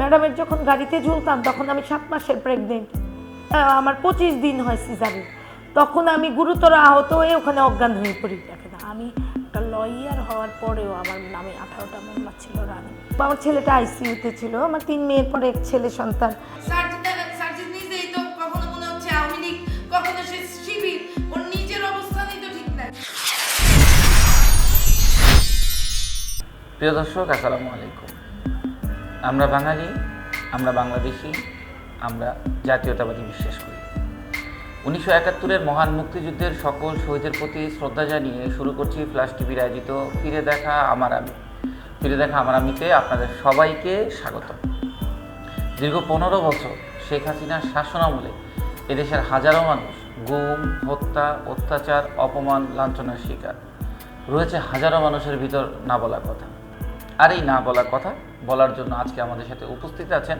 ম্যাডামের যখন গাড়িতে ঝুলতাম তখন আমি সাত মাসের প্রেগনেন্ট আমার পঁচিশ দিন হয় সিজারে তখন আমি গুরুতর আহত হয়ে ওখানে অজ্ঞান হয়ে পড়ি দেখে না। আমি একটা লয়ার হওয়ার পরেও আমার নামে আঠারোটা মামলা ছিল রানি। আমার ছেলেটা আইসিইউতে ছিল আমার তিন মেয়ের পরে এক ছেলে সন্তান। মনে প্রিয় দর্শক আসসালামু আলাইকুম। আমরা বাঙালি, আমরা বাংলাদেশি, আমরা জাতীয়তাবাদী বিশ্বাস করি। উনিশশো একাত্তরের মহান মুক্তিযুদ্ধের সকল শহীদের প্রতি শ্রদ্ধা জানিয়ে শুরু করছি ফ্লাশ টিভির আয়োজিত ফিরে দেখা আমার আমি ফিরে দেখা আমার আমিতে আপনাদের সবাইকে স্বাগত। দীর্ঘ পনেরো বছর শেখ হাসিনার শাসনামলে এদেশের হাজারো মানুষ গুম, হত্যা, অত্যাচার, অপমান, লাঞ্ছনার শিকার। রয়েছে হাজারো মানুষের ভিতর না বলা কথা। আর এই না বলার কথা, বলার জন্য আজকে আমাদের সাথে উপস্থিত আছেন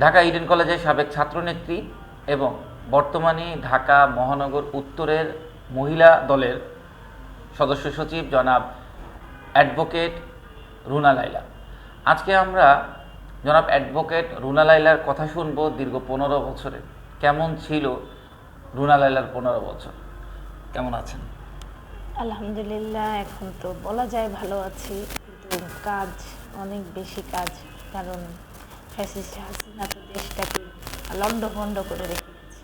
ঢাকা ইডেন কলেজের সাবেক ছাত্রনেত্রী এবং বর্তমানে ঢাকা মহানগর উত্তরের মহিলা দলের সদস্য সচিব জনাব অ্যাডভোকেট রুনা লাইলা আজকে আমরা জনাব অ্যাডভোকেট রুনা লাইলার কথা শুনব দীর্ঘ পনেরো বছরে কেমন ছিল রুনা লাইলার পনেরো বছর? কেমন আছেন? আলহামদুলিল্লাহ, এখন তো বলা যায় ভালো আছি। কিন্তু কাজ অনেক বেশি কাজ কারণ ফ্যাসিস্ট হাসিনা তো দেশটাকে করে রেখে গেছে।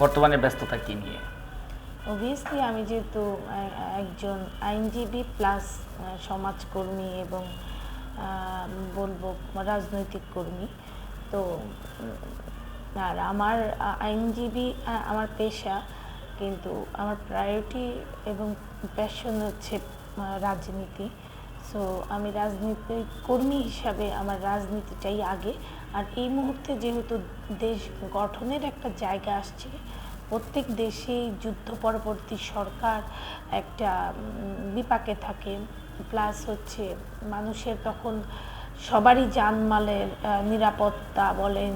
বর্তমানে ব্যস্ততা কি নিয়ে? অবভিয়াসলি আমি যেহেতু একজন আইনজীবী প্লাস সমাজকর্মী এবং বলব রাজনৈতিক কর্মী। তো আর আমার আইনজীবী আমার পেশা কিন্তু আমার প্রায়োরিটি এবং প্যাশন হচ্ছে রাজনীতি। সো আমি রাজনীতিক কর্মী হিসাবে আমার রাজনীতিটাই আগে। আর এই মুহূর্তে যেহেতু দেশ গঠনের একটা জায়গা আসছে, প্রত্যেক দেশেই যুদ্ধ পরবর্তী সরকার একটা বিপাকে থাকে। প্লাস হচ্ছে মানুষের তখন সবারই জানমালের নিরাপত্তা বলেন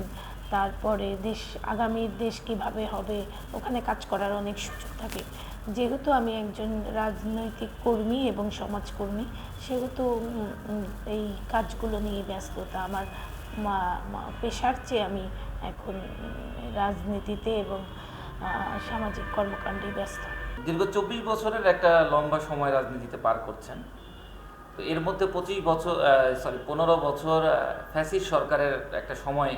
তারপরে দেশ, আগামী দেশ কীভাবে হবে, ওখানে কাজ করার অনেক সুযোগ থাকে। যেহেতু আমি একজন রাজনৈতিক কর্মী এবং সমাজকর্মী, সেহেতু এই কাজগুলো নিয়ে ব্যস্ততা আমার পেশার চেয়ে আমি এখন রাজনীতিতে এবং সামাজিক কর্মকাণ্ডে ব্যস্ত। দীর্ঘ চব্বিশ বছরের একটা লম্বা সময় রাজনীতিতে পার করছেন। এর মধ্যে পঁচিশ বছর সরি পনেরো বছর ফ্যাসিস সরকারের একটা সময়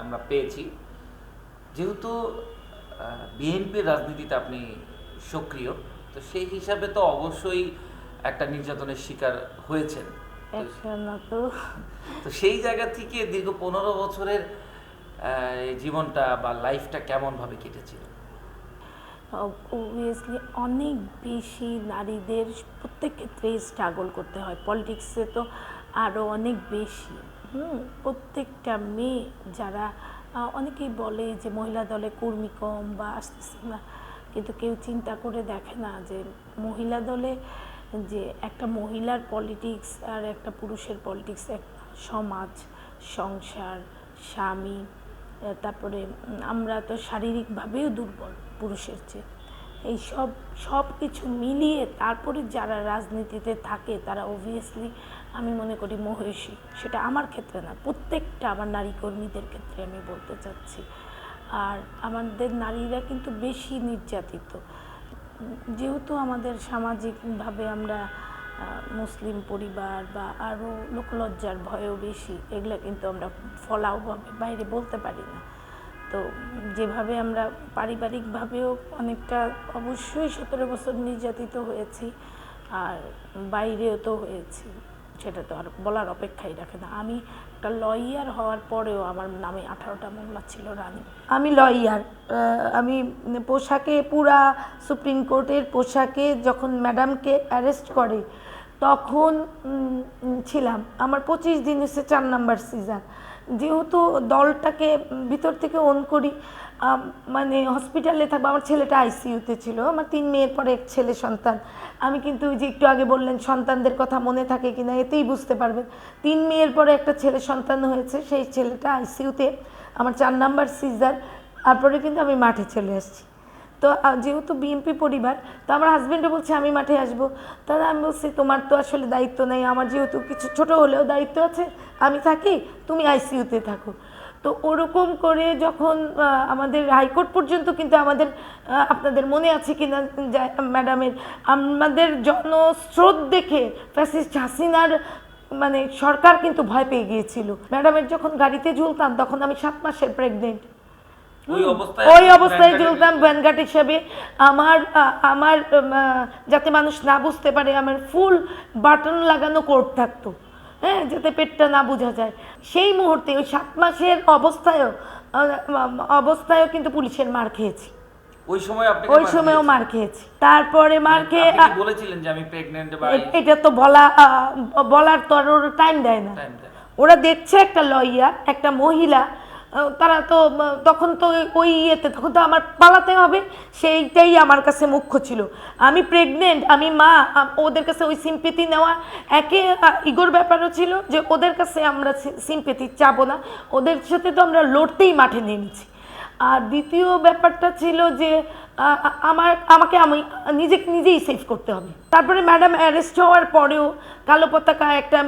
আমরা পেয়েছি। যেহেতু বিএনপির রাজনীতিতে আপনি সক্রিয় তো সেই হিসাবে তো অবশ্যই একটা নির্যাতনের শিকার হয়েছেন। তো- সেই জায়গা থেকে দীর্ঘ পনেরো বছরের জীবনটা বা লাইফটা কেমনভাবে কেটেছিল? অবভিয়াসলি অনেক বেশি নারীদের প্রত্যেক ক্ষেত্রেই স্ট্রাগল করতে হয়। পলিটিক্সে তো আরও অনেক বেশি। হুম, প্রত্যেকটা মেয়ে যারা অনেকেই বলে যে মহিলা দলে কর্মী কম বা আসতেছে না, কিন্তু কেউ চিন্তা করে দেখে না যে মহিলা দলে যে একটা মহিলার পলিটিক্স আর একটা পুরুষের পলিটিক্স এক সমাজ, সংসার, স্বামী তারপরে আমরা তো শারীরিকভাবেও দুর্বল পুরুষের চেয়ে। এই সব সব কিছু মিলিয়ে তারপরে যারা রাজনীতিতে থাকে, তারা অবভিয়াসলি আমি মনে করি মহিষী, সেটা আমার ক্ষেত্রে না, প্রত্যেকটা আমার নারী কর্মীদের ক্ষেত্রে আমি বলতে চাচ্ছি। আর আমাদের নারীরা কিন্তু বেশি নির্যাতিত। যেহেতু আমাদের সামাজিকভাবে আমরা মুসলিম পরিবার বা আরও লোকলজ্জার ভয়ও বেশি, এগুলো কিন্তু আমরা ফলাওভাবে বাইরে বলতে পারি না। তো যেভাবে আমরা পারিবারিকভাবেও অনেকটা অবশ্যই সতেরো বছর নির্যাতিত হয়েছি, আর বাইরেও তো হয়েছি। সেটা তো আর বলার অপেক্ষাই রাখে না। আমি একটা লয়ার হওয়ার পরেও আমার নামে আঠারোটা মামলা ছিল রানী। আমি লয়ার আমি পোশাকে পুরা সুপ্রিম কোর্টের পোশাকে যখন ম্যাডামকে অ্যারেস্ট করে, তখন ছিলাম। আমার পঁচিশ দিন হচ্ছে চার নাম্বার সিজন যেহেতু দলটাকে ভিতর থেকে অন করি মানে হসপিটালে থাকব, আমার ছেলেটা আইসিইউতে ছিল, আমার তিন মেয়ের পরে এক ছেলে সন্তান। আমি কিন্তু যে একটু আগে বললেন, সন্তানদের কথা মনে থাকে কিনা এতেই বুঝতে পারবেন। তিন মেয়ের পরে একটা ছেলে সন্তান হয়েছে, সেই ছেলেটা আইসিইউতে আমার চার নাম্বার সিজার, তারপরে কিন্তু আমি মাঠে চলে আসছি। তো যেহেতু বিএনপি পরিবার, তো আমার হাজব্যান্ডও বলছে, আমি মাঠে আসব। তাহলে আমি বলছি, তোমার তো আসলে দায়িত্ব নেই, আমার যেহেতু কিছু ছোট হলেও দায়িত্ব আছে আমি থাকি তুমি আইসিইউতে থাকো। তো ওরকম করে যখন আমাদের হাইকোর্ট পর্যন্ত কিন্তু আমাদের আপনাদের মনে আছে কিনা যা- ম্যাডামের আমাদের জনস্রোত দেখে ফ্যাসিস্ট হাসিনার মানে সরকার কিন্তু ভয় পেয়ে গিয়েছিল। ম্যাডামের যখন গাড়িতে ঝুলতাম তখন আমি সাত মাসের প্রেগনেন্ট ওই অবস্থায় ঝুলতাম ভ্যানগার্ড হিসাবে। আমার আমার যাতে মানুষ না বুঝতে পারে আমার ফুল বাটন লাগানো কোট থাকতো। হ্যাঁ যাতে পেটটা না বোঝা যায়। সেই মুহূর্তে ওই সাত মাসের অবস্থায়ও অবস্থায়ও কিন্তু পুলিশের মার খেয়েছি। ওই সময় আপনি ওই সময়ও মার খেয়েছি। তারপরে মার খেয়ে বলেছিলেন যে আমি প্রেগন্যান্ট বা এটা তো বলা বলার তো আর টাইম দেয় না। ওরা দেখছে একটা লয়ার একটা মহিলা তারা তো তখন তো ওই ইয়েতে, তখন তো আমার পালাতে হবে, সেইটাই আমার কাছে মুখ্য ছিল। আমি প্রেগনেন্ট আমি মা ওদের কাছে ওই সিম্পেতি নেওয়া, একে ইগোর ব্যাপারও ছিল যে ওদের কাছে আমরা সিম্পেতি চাবো না। ওদের সাথে তো আমরা লড়তেই মাঠে নেমেছি। আর দ্বিতীয় ব্যাপারটা ছিল যে আমার, আমাকে আমি নিজেকে নিজেই সেভ করতে হবে। তারপরে ম্যাডাম অ্যারেস্ট হওয়ার পরেও কালো পতাকা একটা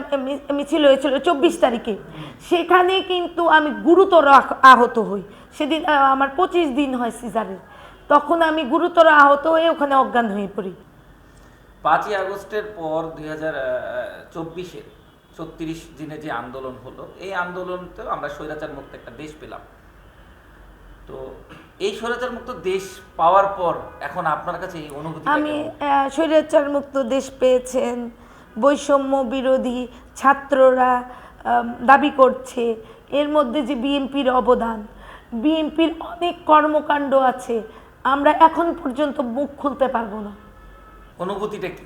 মিছিল হয়েছিল চব্বিশ তারিখে। সেখানে কিন্তু আমি গুরুতর আহত হই। সেদিন আমার পঁচিশ দিন হয় সিজারের। তখন আমি গুরুতর আহত হয়ে ওখানে অজ্ঞান হয়ে পড়ি। পাঁচই আগস্টের পর দুই হাজার চব্বিশের ছত্রিশ দিনে যে আন্দোলন হলো, এই আন্দোলনতেও আমরা স্বৈরাচার মুক্ত একটা দেশ পেলাম। তো এই স্বৈরাচার মুক্ত দেশ পাওয়ার পর এখন আপনার কাছে এই অনুভূতি আমি স্বৈরাচার মুক্ত দেশ পেয়েছেন বৈষম্য বিরোধী ছাত্ররা দাবি করছে। এর মধ্যে যে বিএনপির অবদান বিএনপির অনেক কর্মকাণ্ড আছে আমরা এখন পর্যন্ত মুখ খুলতে পারব না। অনুভূতিটা কি?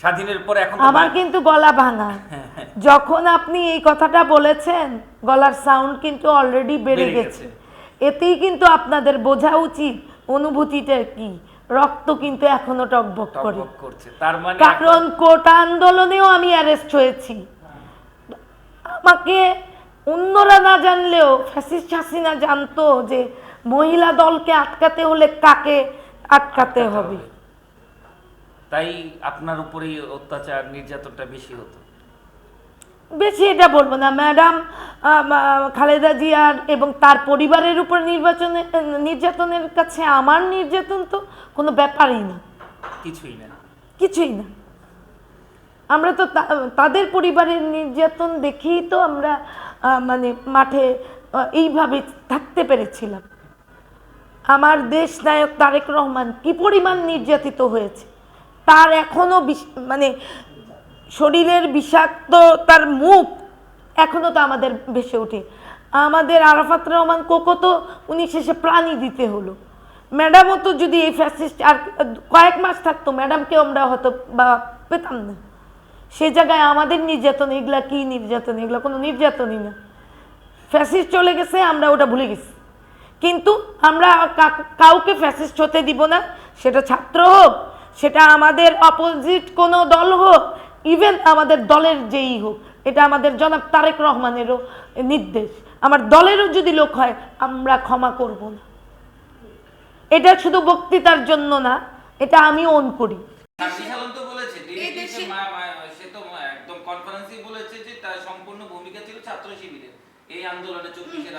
স্বাধীনের পরে এখন আমার কিন্তু গলা ভাঙা। হ্যাঁ, হ্যাঁ। যখন আপনি এই কথাটা বলেছেন গলার সাউন্ড কিন্তু অলরেডি বেড়ে গেছে। এতেই কিন্তু আপনাদের বোঝা উচিত অনুভূতিটা কি। রক্ত কিন্তু এখনও টকবক করে। মানে কারণ কোটা আন্দোলনেও আমি অ্যারেস্ট হয়েছি। আমাকে অন্যরা না জানলেও ফ্যাসিস্ট হাসিনা জানতো যে মহিলা দলকে আটকাতে হলে কাকে আটকাতে হবে। তাই আপনার উপরেই অত্যাচার নির্যাতনটা বেশি হতো। বেশি এটা বলব না ম্যাডাম খালেদা জিয়ার এবং তার পরিবারের উপর নির্বাচনে নির্যাতনের কাছে আমার নির্যাতন তো কোনো ব্যাপারই না। কিছুই না। কিছুই না। আমরা তো তাদের পরিবারের নির্যাতন দেখেই তো আমরা মানে মাঠে এইভাবে থাকতে পেরেছিলাম। আমার দেশ নায়ক তারেক রহমান কি পরিমাণ নির্যাতিত হয়েছে? তার এখনও বিষ- মানে শরীরের বিষাক্ত তার মুখ এখনও তো আমাদের ভেসে ওঠে। আমাদের আরাফাত রহমান কোকো তো উনি শেষে প্রাণী দিতে হলো। ম্যাডামও তো যদি এই ফ্যাসিস্ট আর কয়েক মাস থাকতো, ম্যাডামকে আমরা হয়তো বা পেতাম না। সে জায়গায় আমাদের নির্যাতন, এগুলা কি নির্যাতন? এগুলো কোনো নির্যাতনই না। ফ্যাসিস্ট চলে গেছে, আমরা ওটা ভুলে গেছি। কিন্তু আমরা কাউকে ফ্যাসিস্ট হতে দিব না। সেটা ছাত্র হোক, সেটা আমাদের অপোজিট কোনো দল হোক ইভেন আমাদের দলের যেই হোক, এটা আমাদের জনাব তারেক রহমানেরও নির্দেশ। আমার দলেরও যদি লোক হয়, আমরা ক্ষমা করব না। এটা শুধু বক্তৃতার জন্য না, এটা আমি অন করি সার্জিস আলম তো বলেছে এই ডিরেক্টলি সে দেশে- মা- মা- সে তো একদম কনফারেন্সেই বলেছে যে তার সম্পূর্ণ ভূমিকা ছিল ছাত্র শিবিরের এই আন্দোলনে চব্বিশের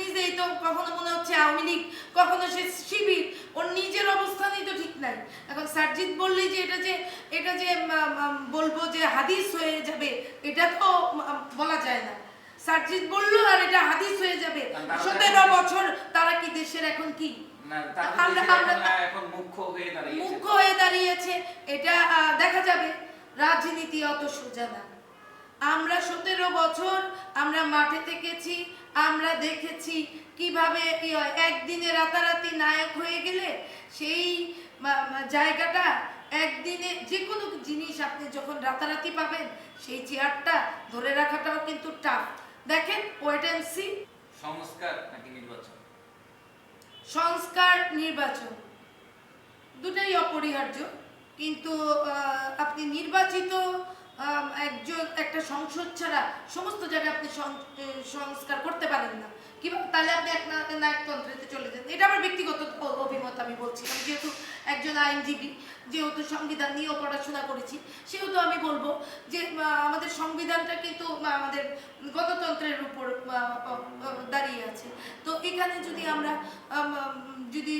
নিজেই তো কখনো মনে হচ্ছে আওয়ামী লীগ কখনো সে শিবির ওর নিজের অবস্থানই তো ঠিক নাই। এখন বললেই যে এটা যে এটা যে বলব যে হাদিস হয়ে যাবে এটা তো বলা যায় না। বলল আর এটা হাদিস হয়ে যাবে। তারা সতেরো বছর তারা কি দেশের এখন কি? হয়ে মুখ্য হয়ে দাঁড়িয়েছে। এটা দেখা যাবে। রাজনীতি অত সোজা না। আমরা সতেরো বছর আমরা মাঠে থেকেছি আমরা দেখেছি কীভাবে একদিনে রাতারাতি নায়ক হয়ে গেলে সেই জায়গাটা একদিনে যে কোনো জিনিস আপনি যখন রাতারাতি পাবেন সেই চেয়ারটা ধরে রাখাটাও কিন্তু টাফ দেখেন ওয়েট অ্যান্ড সি সংস্কার নাকি নির্বাচন? সংস্কার নির্বাচন। দুটাই অপরিহার্য। কিন্তু আপনি নির্বাচিত একজন একটা সংসদ ছাড়া সমস্ত জায়গায় আপনি সংস্কার করতে পারেন না। কীভাবে তাহলে আপনি এক নায়কতন্ত্রেতে চলে যান। এটা আমার ব্যক্তিগত অভিমত আমি বলছি। আমি যেহেতু একজন আইনজীবী যেহেতু সংবিধান নিয়েও পড়াশোনা করেছি সেহেতু আমি বলব যে আমাদের সংবিধানটা কিন্তু আমাদের গণতন্ত্রের উপর দাঁড়িয়ে আছে। তো এখানে যদি আমরা আম, আম, যদি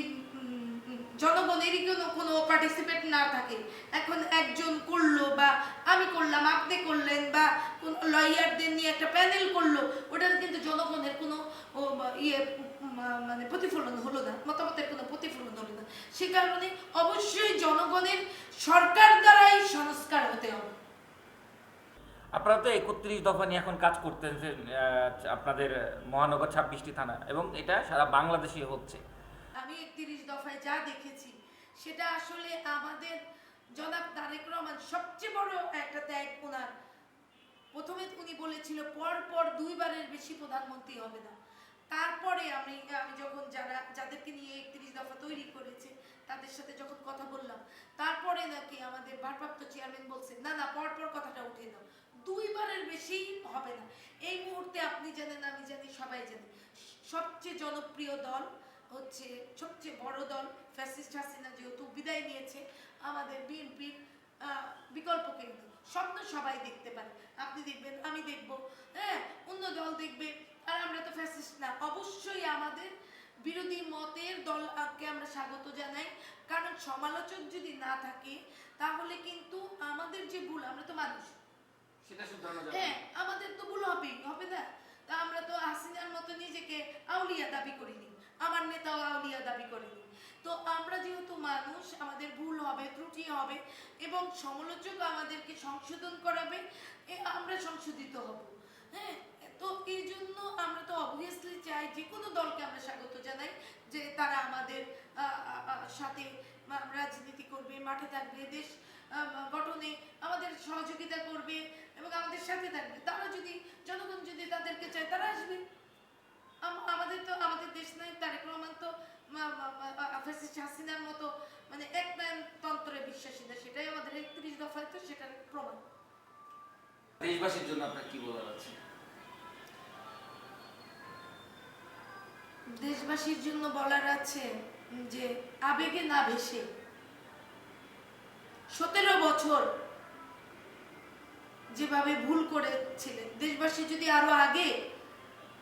জনগণেরই কোনো কোনো পার্টিসিপেট না থাকে। এখন একজন করল বা আমি করলাম, আপনি করলেন বা কোন লয়ারদের নিয়ে একটা প্যানেল করল, ওটার কিন্তু জনগণের কোনো ইয়ে মানে প্রতিফলন হলো না, মতামতের কোনো প্রতিফলন হলো না। সে কারণে অবশ্যই জনগণের সরকার দ্বারাই সংস্কার হতে হবে। আপনারা তো একত্রিশ দফা নিয়ে এখন কাজ করতেছেন আপনাদের মহানগর ছাব্বিশটি থানা, এবং এটা সারা বাংলাদেশে হচ্ছে। আমি একত্রিশ দফায় যা দেখেছি, সেটা আসলে আমাদের জনাব তারেক রহমান সবচেয়ে বড় একটা ত্যাগ ওনার। প্রথমে উনি বলেছিল, পর পর দুইবারের বেশি প্রধানমন্ত্রী হবে না। তারপরে আমি আমি যখন যারা, যাদেরকে নিয়ে একত্রিশ দফা তৈরি করেছে, তাদের সাথে যখন কথা বললাম, তারপরে নাকি আমাদের ভারপ্রাপ্ত চেয়ারম্যান বলছেন না না, পর পর কথাটা উঠে দাও দুইবারের বেশি হবে না। এই মুহূর্তে আপনি জানেন, আমি জানি, সবাই জানি, সবচেয়ে জনপ্রিয় দল হচ্ছে সবচেয়ে বড় দল ফ্যাসিস্ট হাসিনা যেহেতু বিদায় নিয়েছে আমাদের বিএনপির বিকল্প কেন্দ্র। স্বপ্ন সবাই দেখতে পারে। আপনি দেখবেন আমি দেখব। হ্যাঁ অন্য দল দেখবে আর আমরা তো ফ্যাসিস্ট না। অবশ্যই আমাদের বিরোধী মতের দলকে আমরা স্বাগত জানাই। কারণ সমালোচক যদি না থাকে তাহলে কিন্তু আমাদের যে ভুল আমরা তো মানুষ। হ্যাঁ আমাদের তো ভুল হবেই হবে না। তা আমরা তো হাসিনার মতো নিজেকে আউলিয়া দাবি করিনি। আমার নেতাও আউলিয়া দাবি করেনি। তো আমরা যেহেতু মানুষ, আমাদের ভুল হবে, ত্রুটি হবে এবং সমালোচক আমাদেরকে সংশোধন করাবে আমরা সংশোধিত হব। হ্যাঁ তো এই জন্য আমরা তো অবভিয়াসলি চাই যে কোনো দলকে আমরা স্বাগত জানাই, যে তারা আমাদের সাথে রাজনীতি করবে, মাঠে থাকবে, দেশ গঠনে আমাদের সহযোগিতা করবে এবং আমাদের সাথে থাকবে। তারা যদি, জনগণ যদি তাদেরকে চায়, তারা আসবে। আমাদের তো আমাদের দেশ নায়ক তারেক রহমান তো হাসিনার মতো মানে একনায়ন তন্ত্রে বিশ্বাসী না সেটাই আমাদের একত্রিশ দফায় তো সেটার প্রমাণ। দেশবাসীর জন্য আপনার কি বলার আছে? দেশবাসীর জন্য বলার আছে যে আবেগে না ভেসে সতেরো বছর যেভাবে ভুল করেছিলেন দেশবাসী যদি আরও আগে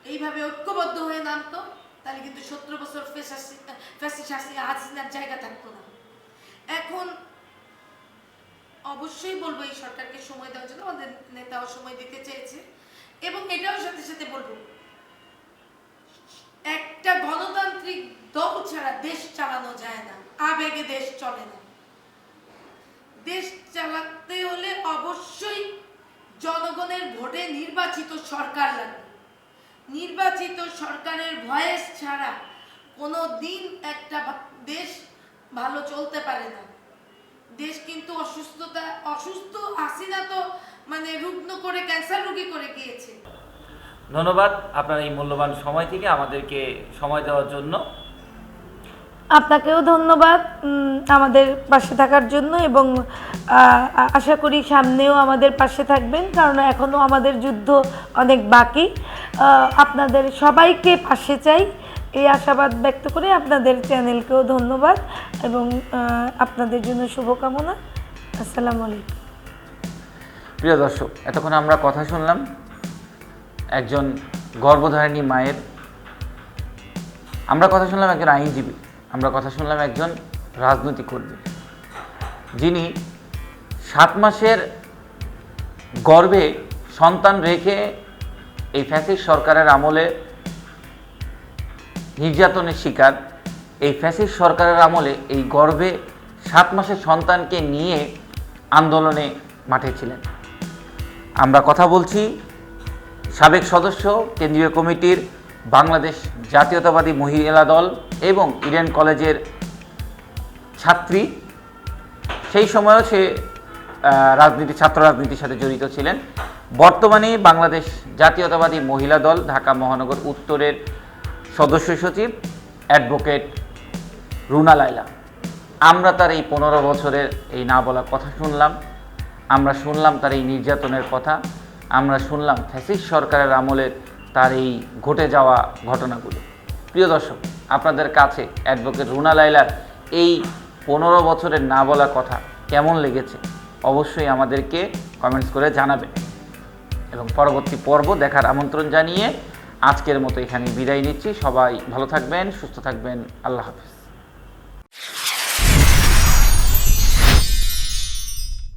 এইভাবে ঐক্যবদ্ধ হয়ে নামতো, তাহলে কিন্তু সত্তর বছর ফ্যাসি জায়গা থাকতো না। এখন অবশ্যই বলব এই সরকারকে সময় দেওয়ার জন্য, আমাদের নেতাও সময় দিতে চেয়েছে। এবং এটাও সাথে সাথে বলব, একটা গণতান্ত্রিক দল ছাড়া দেশ চালানো যায় না, আবেগে দেশ চলে না। দেশ চালাতে হলে অবশ্যই জনগণের ভোটে নির্বাচিত সরকার লাগবে। নির্বাচিত সরকারের ভয়েস ছাড়া কোনো দিন একটা দেশ ভালো চলতে পারে না। দেশ কিন্তু অসুস্থতা, অসুস্থ হাসিনা তো মানে রুগ্ন করে ক্যান্সার রোগী করে গিয়েছে। ধন্যবাদ আপনার এই মূল্যবান সময় থেকে আমাদেরকে সময় দেওয়ার জন্য। আপনাকেও ধন্যবাদ আমাদের পাশে থাকার জন্য এবং আশা করি সামনেও আমাদের পাশে থাকবেন, কারণ এখনও আমাদের যুদ্ধ অনেক বাকি। আপনাদের সবাইকে পাশে চাই, এই আশাবাদ ব্যক্ত করে আপনাদের চ্যানেলকেও ধন্যবাদ এবং আপনাদের জন্য শুভকামনা। আসসালামু আলাইকুম। প্রিয় দর্শক, এতক্ষণ আমরা কথা শুনলাম একজন গর্ভধারিণী মায়ের। আমরা কথা শুনলাম একজন আইনজীবী। আমরা কথা শুনলাম একজন রাজনৈতিক কর্মী। যিনি সাত মাসের গর্ভে সন্তান রেখে এই ফ্যাসিস্ট সরকারের আমলে নির্যাতনের শিকার, এই ফ্যাসিস্ট সরকারের আমলে এই গর্ভে সাত মাসের সন্তানকে নিয়ে আন্দোলনে মাঠে ছিলেন। আমরা কথা বলছি সাবেক সদস্য, কেন্দ্রীয় কমিটির বাংলাদেশ জাতীয়তাবাদী মহিলা দল এবং ইডেন কলেজের ছাত্রী। সেই সময়ও সে রাজনীতি, ছাত্র রাজনীতির সাথে জড়িত ছিলেন। বর্তমানে বাংলাদেশ জাতীয়তাবাদী মহিলা দল ঢাকা মহানগর উত্তরের সদস্য সচিব, অ্যাডভোকেট রুনা লাইলা আমরা তার এই পনেরো বছরের এই না বলা কথা শুনলাম। আমরা শুনলাম তার এই নির্যাতনের কথা। আমরা শুনলাম ফ্যাসিস্ট সরকারের আমলের তার এই ঘটে যাওয়া ঘটনাগুলো। প্রিয় দর্শক, আপনাদের কাছে অ্যাডভোকেট রুনা লাইলার এই পনেরো বছরের না বলা কথা কেমন লেগেছে অবশ্যই আমাদেরকে কমেন্টস করে জানাবেন। এবং পরবর্তী পর্ব দেখার আমন্ত্রণ জানিয়ে আজকের মতো এখানে বিদায় নিচ্ছি। সবাই ভালো থাকবেন, সুস্থ থাকবেন। আল্লাহ হাফিজ।